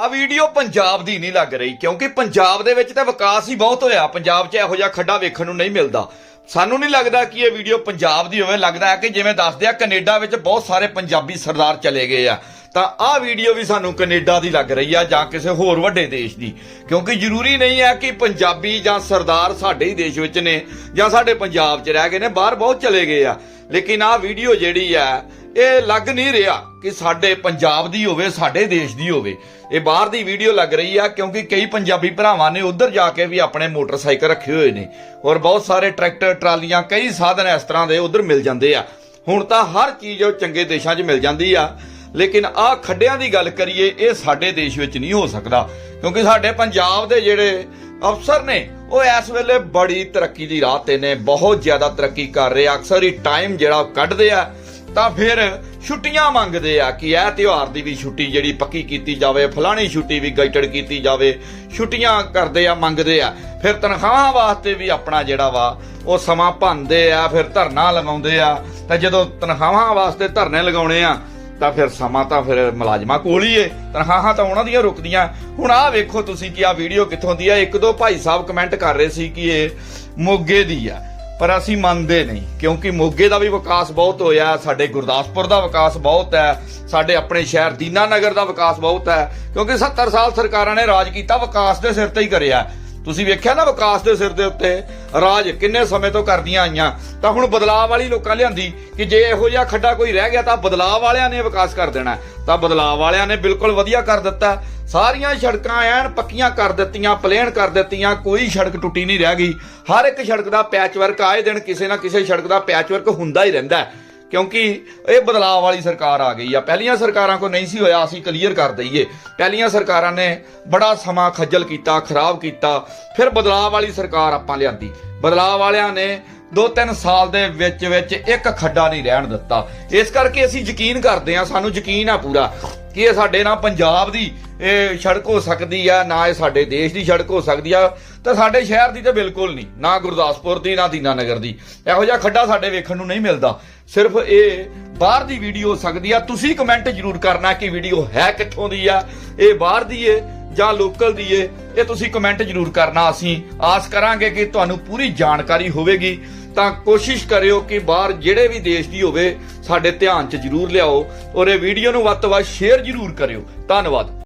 ਆ ਵੀਡੀਓ ਪੰਜਾਬ ਦੀ ਨਹੀਂ ਲੱਗ ਰਹੀ, ਕਿਉਂਕਿ ਪੰਜਾਬ ਦੇ ਵਿੱਚ ਤਾਂ ਵਿਕਾਸ ਹੀ ਬਹੁਤ ਹੋਇਆ। ਪੰਜਾਬ 'ਚ ਇਹੋ ਜਿਹਾ ਖੱਡਾ ਵੇਖਣ ਨੂੰ ਨਹੀਂ ਮਿਲਦਾ। ਸਾਨੂੰ ਨਹੀਂ ਲੱਗਦਾ ਕਿ ਇਹ ਵੀਡੀਓ ਪੰਜਾਬ ਦੀ ਹੋਵੇ। ਲੱਗਦਾ ਹੈ ਕਿ ਜਿਵੇਂ ਦੱਸਦੇ ਆ, ਕੈਨੇਡਾ ਵਿੱਚ ਬਹੁਤ ਸਾਰੇ ਪੰਜਾਬੀ ਸਰਦਾਰ ਚਲੇ ਗਏ ਆ। ਤਾਂ ਆਹ ਵੀਡੀਓ ਵੀ ਸਾਨੂੰ ਕੈਨੇਡਾ ਦੀ ਲੱਗ ਰਹੀ ਆ ਜਾਂ ਕਿਸੇ ਹੋਰ ਵੱਡੇ ਦੇਸ਼ ਦੀ। ਕਿਉਂਕਿ ਜ਼ਰੂਰੀ ਨਹੀਂ ਹੈ ਕਿ ਪੰਜਾਬੀ ਜਾਂ ਸਰਦਾਰ ਸਾਡੇ ਹੀ ਦੇਸ਼ ਵਿੱਚ ਨੇ ਜਾਂ ਸਾਡੇ ਪੰਜਾਬ 'ਚ ਰਹਿ ਗਏ ਨੇ, ਬਾਹਰ ਬਹੁਤ ਚਲੇ ਗਏ ਆ। ਲੇਕਿਨ ਆਹ ਵੀਡੀਓ ਜਿਹੜੀ ਆ, ਇਹ ਲੱਗ ਨਹੀਂ ਰਿਹਾ ਕਿ ਸਾਡੇ ਪੰਜਾਬ ਦੀ ਹੋਵੇ, ਸਾਡੇ ਦੇਸ਼ ਦੀ ਹੋਵੇ। ਇਹ ਬਾਹਰ ਦੀ ਵੀਡੀਓ ਲੱਗ ਰਹੀ ਆ ਕਿਉਂਕਿ ਕਈ ਪੰਜਾਬੀ ਭਰਾਵਾਂ ਨੇ ਉੱਧਰ ਜਾ ਕੇ ਵੀ ਆਪਣੇ ਮੋਟਰਸਾਈਕਲ ਰੱਖੇ ਹੋਏ ਨੇ ਔਰ ਬਹੁਤ ਸਾਰੇ ਟਰੈਕਟਰ, ਟਰਾਲੀਆਂ, ਕਈ ਸਾਧਨ ਇਸ ਤਰ੍ਹਾਂ ਦੇ ਉੱਧਰ ਮਿਲ ਜਾਂਦੇ ਆ। ਹੁਣ ਤਾਂ ਹਰ ਚੀਜ਼ ਉਹ ਚੰਗੇ ਦੇਸ਼ਾਂ 'ਚ ਮਿਲ ਜਾਂਦੀ ਆ। ਲੇਕਿਨ ਆਹ ਖੱਡਿਆਂ ਦੀ ਗੱਲ ਕਰੀਏ, ਇਹ ਸਾਡੇ ਦੇਸ਼ ਵਿੱਚ ਨਹੀਂ ਹੋ ਸਕਦਾ, ਕਿਉਂਕਿ ਸਾਡੇ ਪੰਜਾਬ ਦੇ ਜਿਹੜੇ ਅਫਸਰ ਨੇ, ਉਹ ਇਸ ਵੇਲੇ ਬੜੀ ਤਰੱਕੀ ਦੀ ਰਾਹ ਤੇ ਨੇ, ਬਹੁਤ ਜ਼ਿਆਦਾ ਤਰੱਕੀ ਕਰ ਰਹੇ ਆ। ਅਕਸਰ ਹੀ ਟਾਈਮ ਜਿਹੜਾ ਉਹ ਕੱਢਦੇ ਆ, ਤਾਂ ਫਿਰ ਛੁੱਟੀਆਂ ਮੰਗਦੇ ਆ ਕਿ ਇਹ ਤਿਉਹਾਰ ਦੀ ਵੀ ਛੁੱਟੀ ਜਿਹੜੀ ਪੱਕੀ ਕੀਤੀ ਜਾਵੇ, ਫਲਾਣੀ ਛੁੱਟੀ ਵੀ ਗਾਈਟਡ ਕੀਤੀ ਜਾਵੇ, ਛੁੱਟੀਆਂ ਕਰਦੇ ਆ, ਮੰਗਦੇ ਆ। ਫਿਰ ਤਨਖਾਹਾਂ ਵਾਸਤੇ ਵੀ ਆਪਣਾ ਜਿਹੜਾ ਵਾ, ਉਹ ਸਮਾਂ ਭੰਦੇ ਆ, ਫਿਰ ਧਰਨਾ ਲਗਾਉਂਦੇ ਆ। ਤਾਂ ਜਦੋਂ ਤਨਖਾਹਾਂ ਵਾਸਤੇ ਧਰਨੇ ਲਗਾਉਣੇ ਆ ਤਾਂ ਫਿਰ ਸਮਾਂ ਤਾਂ ਫਿਰ ਮੁਲਾਜ਼ਮਾਂ ਕੋਲ ਹੀ ਏ। ਤਨਖਾਹਾਂ ਤਾਂ ਉਹਨਾਂ ਦੀਆਂ ਰੁਕਦੀਆਂ। ਹੁਣ ਆਹ ਵੇਖੋ ਤੁਸੀਂ ਕਿ ਆਹ ਵੀਡੀਓ ਕਿੱਥੋਂ ਦੀ ਆ। ਇੱਕ ਦੋ ਭਾਈ ਸਾਹਿਬ ਕਮੈਂਟ ਕਰ ਰਹੇ ਸੀ ਕਿ ਇਹ ਮੋਗੇ ਦੀ ਆ। ਪਰ ਅਸੀਂ ਮੰਨਦੇ ਨਹੀਂ, ਕਿਉਂਕਿ ਮੋਗੇ ਦਾ ਵੀ ਵਿਕਾਸ ਬਹੁਤ ਹੋਇਆ ਸਾਡੇ ਗੁਰਦਾਸਪੁਰ ਦਾ ਵਿਕਾਸ ਬਹੁਤ ਹੈ, ਸਾਡੇ ਆਪਣੇ ਸ਼ਹਿਰ ਦੀਨਾਨਗਰ ਦਾ ਵਿਕਾਸ ਬਹੁਤ ਹੈ, ਕਿਉਂਕਿ 70 ਸਾਲ ਸਰਕਾਰਾਂ ਨੇ ਰਾਜ ਕੀਤਾ, ਵਿਕਾਸ ਦੇ ਸਿਰ ਤੇ ਹੀ ਕਰਿਆ। ਤੁਸੀਂ ਵੇਖਿਆ ਨਾ ਵਿਕਾਸ ਦੇ ਸਿਰ ਦੇ ਉੱਤੇ? ਰਾਜ ਕਿੰਨੇ ਸਮੇਂ ਤੋਂ ਕਰਦੀਆਂ ਆਈਆਂ? ਤਾਂ ਹੁਣ ਬਦਲਾਅ ਵਾਲੀ ਲੋਕਾਂ ਲਿਆਂਦੀ ਕਿ ਜੇ ਇਹੋ ਜਿਹਾ ਖੱਡਾ ਕੋਈ ਰਹਿ ਗਿਆ ਤਾਂ ਬਦਲਾਅ ਵਾਲਿਆਂ ਨੇ ਵਿਕਾਸ ਕਰ ਦੇਣਾ ਤਾਂ ਬਦਲਾਅ ਵਾਲਿਆਂ ਨੇ ਬਿਲਕੁਲ ਵਧੀਆ ਕਰ ਦਿੱਤਾ ਸਾਰੀਆਂ ਸੜਕਾਂ ਐਨ ਪੱਕੀਆਂ ਕਰ ਦਿੱਤੀਆਂ ਪਲੇਨ ਕਰ ਦਿੱਤੀਆਂ, ਕੋਈ ਸੜਕ ਟੁੱਟੀ ਨਹੀਂ ਰਹਿ ਗਈ। ਹਰ ਇੱਕ ਸੜਕ ਦਾ ਪੈਚ ਵਰਕ ਆਏ ਦਿਨ ਕਿਸੇ ਨਾ ਕਿਸੇ ਸੜਕ ਦਾ ਪੈਚ ਵਰਕ ਹੁੰਦਾ ਹੀ ਰਹਿੰਦਾ ਹੈ। ਕਿਉਂਕਿ ਇਹ ਬਦਲਾਅ ਵਾਲੀ ਸਰਕਾਰ ਆ ਗਈ ਆ। ਪਹਿਲੀਆਂ ਸਰਕਾਰਾਂ ਕੋ ਨਹੀਂ ਸੀ ਹੋਇਆ, ਅਸੀਂ ਕਲੀਅਰ ਕਰ ਦਈਏ। ਪਹਿਲੀਆਂ ਸਰਕਾਰਾਂ ਨੇ ਬੜਾ ਸਮਾਂ ਖੱਜਲ ਕੀਤਾ, ਖਰਾਬ ਕੀਤਾ, ਫਿਰ ਬਦਲਾਅ ਵਾਲੀ ਸਰਕਾਰ ਆਪਾਂ ਲਿਆਂਦੀ। ਬਦਲਾਅ ਵਾਲਿਆਂ ਨੇ ਦੋ ਤਿੰਨ ਸਾਲ ਦੇ ਵਿੱਚ ਵਿੱਚ ਇੱਕ ਖੱਡਾ ਨਹੀਂ ਰਹਿਣ ਦਿੱਤਾ। ਇਸ ਕਰਕੇ ਅਸੀਂ ਯਕੀਨ ਕਰਦੇ ਆ ਸਾਨੂੰ ਯਕੀਨ ਆ ਪੂਰਾ। ਕਿ ਇਹ ਸਾਡੇ ਨਾਲ ਪੰਜਾਬ ਦੀ ਇਹ ਸੜਕ ਹੋ ਸਕਦੀ ਆ, ਨਾ ਇਹ ਸਾਡੇ ਦੇਸ਼ ਦੀ ਸੜਕ ਹੋ ਸਕਦੀ ਆ, ਤਾਂ ਸਾਡੇ ਸ਼ਹਿਰ ਦੀ ਤਾਂ ਬਿਲਕੁਲ ਨਹੀਂ, ਨਾ ਗੁਰਦਾਸਪੁਰ ਦੀ, ਨਾ ਦੀਨਾਨਗਰ ਦੀ। ਇਹੋ ਜਿਹਾ ਖੱਡਾ ਸਾਡੇ ਵੇਖਣ ਨੂੰ ਨਹੀਂ ਮਿਲਦਾ। ਸਿਰਫ ਇਹ ਬਾਹਰ ਦੀ ਵੀਡੀਓ ਹੋ ਸਕਦੀ ਆ, ਤੁਸੀਂ ਕਮੈਂਟ ਜ਼ਰੂਰ ਕਰਨਾ ਕਿ ਵੀਡੀਓ ਹੈ ਕਿੱਥੋਂ ਦੀ ਆ, ਇਹ ਬਾਹਰ ਦੀ ਏ ਜਾਂ ਲੋਕਲ ਦੀ ਏ, ਇਹ ਤੁਸੀਂ ਕਮੈਂਟ ਜ਼ਰੂਰ ਕਰਨਾ, ਅਸੀਂ ਆਸ ਕਰਾਂਗੇ ਕਿ ਤੁਹਾਨੂੰ ਪੂਰੀ ਜਾਣਕਾਰੀ ਹੋਵੇਗੀ। ਤਾਂ ਕੋਸ਼ਿਸ਼ ਕਰਿਓ ਕਿ ਬਾਹਰ ਜਿਹੜੇ ਵੀ ਦੇਸ਼ ਦੀ ਹੋਵੇ, ਸਾਡੇ ਧਿਆਨ 'ਚ ਜ਼ਰੂਰ ਲਿਆਓ ਔਰ ਇਹ ਵੀਡੀਓ ਨੂੰ ਵੱਧ ਤੋਂ ਵੱਧ ਸ਼ੇਅਰ ਜ਼ਰੂਰ ਕਰਿਓ। ਧੰਨਵਾਦ।